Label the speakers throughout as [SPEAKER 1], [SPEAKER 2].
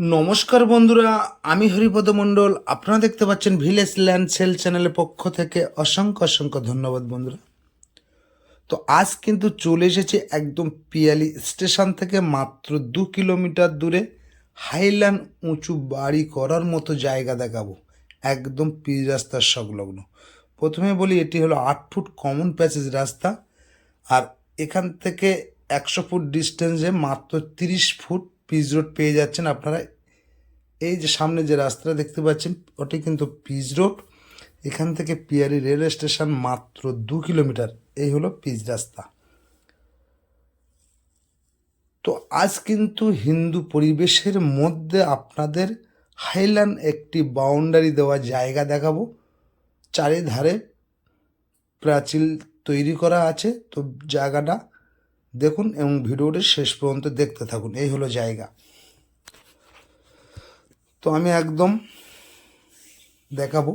[SPEAKER 1] নমস্কার বন্ধুরা, আমি হরিপদ মণ্ডল। আপনারা দেখতে পাচ্ছেন ভিলেজ ল্যান্ড সেল চ্যানেলের পক্ষ থেকে অসংখ্য অসংখ্য ধন্যবাদ বন্ধুরা। তো আজ কিন্তু চলে এসেছি একদম পিয়ালি স্টেশন থেকে মাত্র দু কিলোমিটার দূরে হাইল্যান্ড উঁচু বাড়ি করার মতো জায়গা দেখাবো। একদম পিচ রাস্তার সংলগ্ন। প্রথমে বলি, এটি হলো আট ফুট কমন প্যাসেজ রাস্তা আর এখান থেকে একশো ফুট ডিস্টেন্সে মাত্র তিরিশ ফুট পিচ রোড পেয়ে যাচ্ছেন আপনারা। এই যে সামনে যে রাস্তাটা দেখতে পাচ্ছেন, ওটি কিন্তু পিচ রোড। এখান থেকে পিয়ারি রেল স্টেশন মাত্র দু কিলোমিটার। এই হলো পিচ রাস্তা। তো আজ কিন্তু হিন্দু পরিবেশের মধ্যে আপনাদের হাইল্যান্ড একটি বাউন্ডারি দেওয়া জায়গা দেখাবো। চারিধারে প্রাচীর তৈরি করা আছে। তো জায়গাটা দেখুন এবং ভিডিওটি শেষ পর্যন্ত দেখতে থাকুন। এই হলো জায়গা। তো আমি একদম দেখাবো।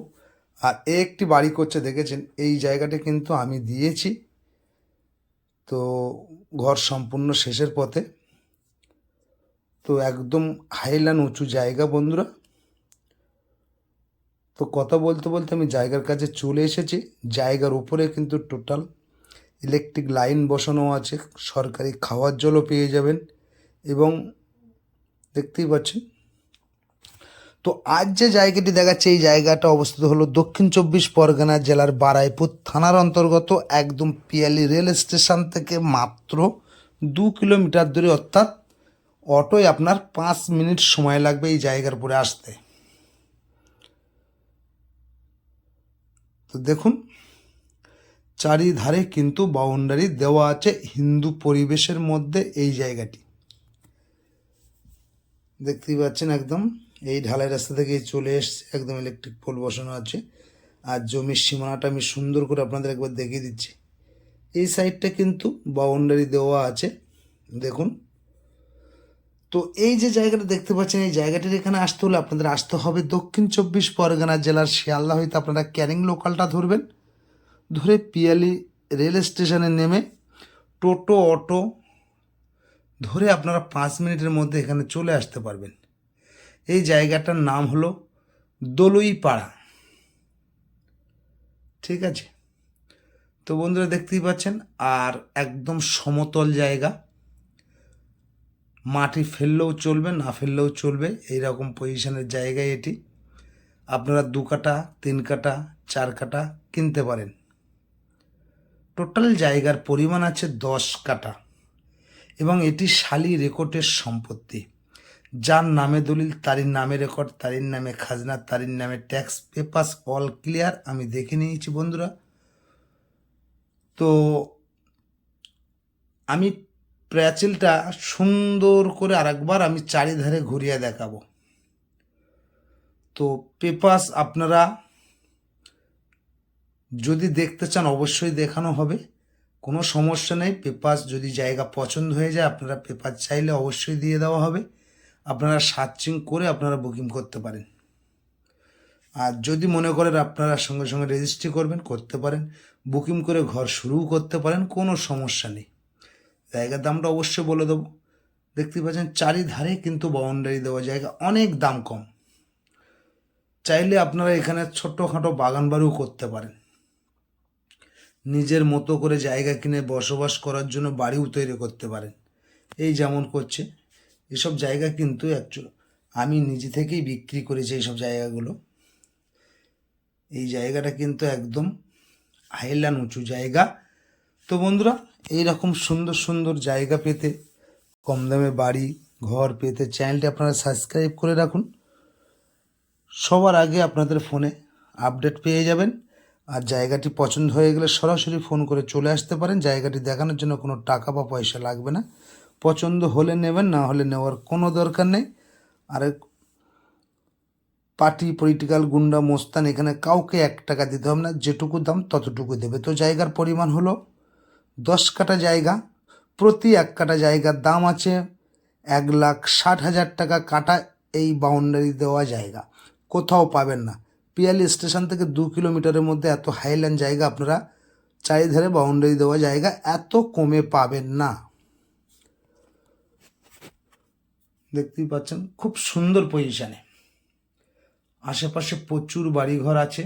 [SPEAKER 1] আর একটি বাড়ি করছে, দেখেছেন? এই জায়গাটা কিন্তু আমি দিয়েছি। তো ঘর সম্পূর্ণ শেষের পথে। তো একদম হাইল্যান্ড উঁচু জায়গা, বন্ধুরা। তো কথা বলতে বলতে আমি জায়গার কাছে চলে এসেছি। জায়গার উপরে কিন্তু টোটাল ইলেকট্রিক লাইন বসানো আছে, সরকারি খাওয়ার জলও পেয়ে যাবেন এবং দেখতেই পাচ্ছেন। তো আজ যে জায়গাটি দেখাচ্ছে, এই জায়গাটা অবস্থিত হলো দক্ষিণ চব্বিশ পরগনা জেলার বারাইপুর থানার অন্তর্গত, একদম পিয়ালি রেল স্টেশন থেকে মাত্র দু কিলোমিটার দূরে, অর্থাৎ অটোয় আপনার পাঁচ মিনিট সময় লাগবে এই জায়গার উপরে আসতে। তো দেখুন চারিধারে কিন্তু বাউন্ডারি দেওয়া আছে হিন্দু পরিবেশের মধ্যে এই জায়গাটি। দেখতেই পাচ্ছেন একদম, এই ঢালাই রাস্তা থেকে চলে এসছে, একদম ইলেকট্রিক পোল বসানো আছে। আর জমির সীমানাটা আমি সুন্দর করে আপনাদের একবার দেখিয়ে দিচ্ছি। এই সাইডটা কিন্তু বাউন্ডারি দেওয়া আছে, দেখুন। তো এই যে জায়গাটা দেখতে পাচ্ছেন, এই জায়গাটির এখানে আসতে হলে আপনাদের আসতে হবে দক্ষিণ চব্বিশ পরগনা জেলার শিয়ালদা হইতে আপনারা ক্যারিং লোকালটা ধরবেন। ধরে পিয়ালি রেল স্টেশনে নেমে টোটো, অটো ধরে আপনারা পাঁচ মিনিটের মধ্যে এখানে চলে আসতে পারবেন। এই জায়গাটার নাম হলো দলুই পাড়া ঠিক আছে? তো বন্ধুরা দেখতেই পাচ্ছেন, আর একদম সমতল জায়গা। মাটি ফেললেও চলবে, না ফেললেও চলবে এই রকম পজিশনের জায়গায় এটি। আপনারা দু কাটা, তিন কাটা, চার কাটা কিনতে পারেন। টোটাল জায়গার পরিমাণ আছে দশ কাটা এবং এটি শালি রেকর্ডের সম্পত্তি। যার নামে দলিল তারির নামে রেকর্ড তারির নামে খাজনা তারির নামে ট্যাক্স, পেপার্স, অল ক্লিয়ার। আমি দেখে নিয়েছি বন্ধুরা। তো আমি প্রাচীলটা সুন্দর করে আরেকবার আমি চারিধারে ঘুরিয়ে দেখাবো। তো পেপার্স আপনারা যদি দেখতে চান, অবশ্যই দেখানো হবে। কোনো সমস্যা নেই পেপার যদি জায়গা পছন্দ হয়ে যায়, আপনারা পেপার চাইলে অবশ্যই দিয়ে দেওয়া হবে। আপনারা সার্চিং করে আপনারা বুকিং করতে পারেন। আর যদি মনে করেন আপনারা সঙ্গে সঙ্গে রেজিস্ট্রি করবেন, করতে পারেন, বুকিং করে ঘর শুরুও করতে পারেন, কোনো সমস্যা নেই। জায়গার দামটা অবশ্যই বলে দেবো। দেখতে পাচ্ছেন, চারিধারে কিন্তু বাউন্ডারি দেওয়া জায়গা, অনেক দাম কম। চাইলে আপনারা এখানে ছোটোখাটো বাগান বাড়িও করতে পারেন। নিজের মতো করে জায়গা কিনে বসবাস করার জন্য বাড়িও তৈরি করতে পারেন। এই যেমন করছে, এসব জায়গা কিন্তু অ্যাকচুয়াল আমি নিজে থেকেই বিক্রি করেছি এইসব জায়গাগুলো। এই জায়গাটা কিন্তু একদম হাইল্যান্ড উঁচু জায়গা। তো বন্ধুরা এই রকম সুন্দর সুন্দর জায়গা পেতে, কম দামে বাড়ি, ঘর পেতে চ্যানেলটি আপনারা সাবস্ক্রাইব করে রাখুন। সবার আগে আপনাদের ফোনে আপডেট পেয়ে যাবেন। আর জায়গাটি পছন্দ হয়ে গেলে সরাসরি ফোন করে চলে আসতে পারেন। জায়গাটি দেখানোর জন্য কোনো টাকা বা পয়সা লাগবে না। পছন্দ হলে নেবেন, না হলে নেওয়ার কোনো দরকার নেই। আর পার্টি, পলিটিক্যাল গুন্ডা, মোস্তান, এখানে কাউকে এক টাকা দিতে হবে না, যেটুকু দাম ততটুকু দেবে। তো জায়গার পরিমাণ হলো দশ কাটা জায়গা, প্রতি এক কাটা জায়গার দাম আছে এক লাখ ষাট হাজার টাকা কাটা এই বাউন্ডারি দেওয়া জায়গা। কোথাও পাবেন না। পিয়ালি স্টেশন থেকে দু কিলোমিটারের মধ্যে এত হাইল্যান্ড জায়গা আপনারা চারিধারে বাউন্ডারি দেওয়া জায়গা এত কমে পাবেন না। দেখতেই পাচ্ছেন, খুব সুন্দর পজিশানে আশেপাশে প্রচুর বাড়িঘর আছে।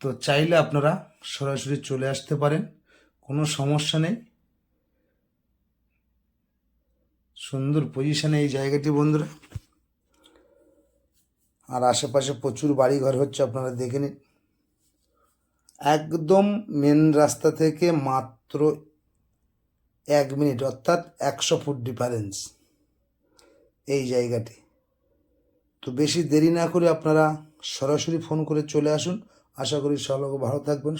[SPEAKER 1] তো চাইলে আপনারা সরাসরি চলে আসতে পারেন, কোনো সমস্যা নেই। সুন্দর পজিশানে এই জায়গাটি বন্ধুরা। আর আশেপাশে প্রচুর বাড়িঘর হচ্ছে, আপনারা দেখে নিন। একদম মেন রাস্তা থেকে মাত্র এক মিনিট অর্থাৎ একশো ফুট ডিফারেন্স এই জায়গাটি। তো বেশি দেরি না করে আপনারা সরাসরি ফোন করে চলে আসুন। আশা করি সব ভালো থাকবেন।